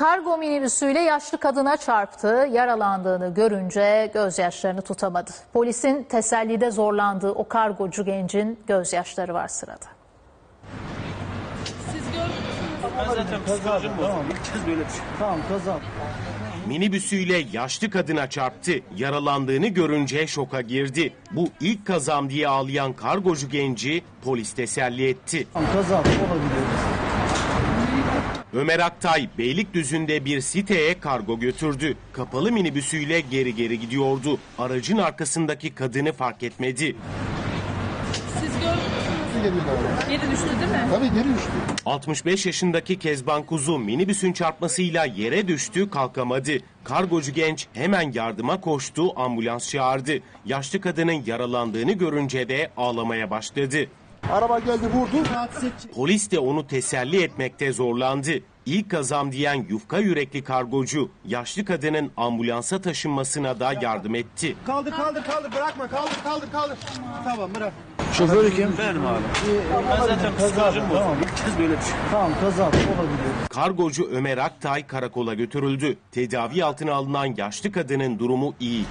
Kargo minibüsüyle yaşlı kadına çarptı. Yaralandığını görünce gözyaşlarını tutamadı. Polisin tesellide zorlandığı o kargocu gencin gözyaşları var sırada. Ben zaten psikolojim bozuldu. İlk kez böyle bir şey. Tamam kazan. Minibüsüyle yaşlı kadına çarptı. Yaralandığını görünce şoka girdi. Bu ilk kazam diye ağlayan kargocu genci polis teselli etti. Tamam olabilir. Ömer Aktay Beylikdüzü'nde bir siteye kargo götürdü. Kapalı minibüsüyle geri geri gidiyordu. Aracın arkasındaki kadını fark etmedi. Siz gördünüz. Geri düştü değil mi? Tabii geri düştü. 65 yaşındaki Kezban Kuzu minibüsün çarpmasıyla yere düştü kalkamadı. Kargocu genç hemen yardıma koştu ambulans çağırdı. Yaşlı kadının yaralandığını görünce de ağlamaya başladı. Araba geldi vurdu. Polis de onu teselli etmekte zorlandı. İlk kazam diyen yufka yürekli kargocu yaşlı kadının ambulansa taşınmasına da yardım etti. Kaldır kaldır kaldır bırakma kaldır kaldır kaldır. Tamam bırak. Şoförü kim? Benim abi. Ben zaten psikolojim bozuldu. Tamam. İlk kez böyle bir şey. Tamam kazan olabilir. Kargocu Ömer Aktay karakola götürüldü. Tedavi altına alınan yaşlı kadının durumu iyi.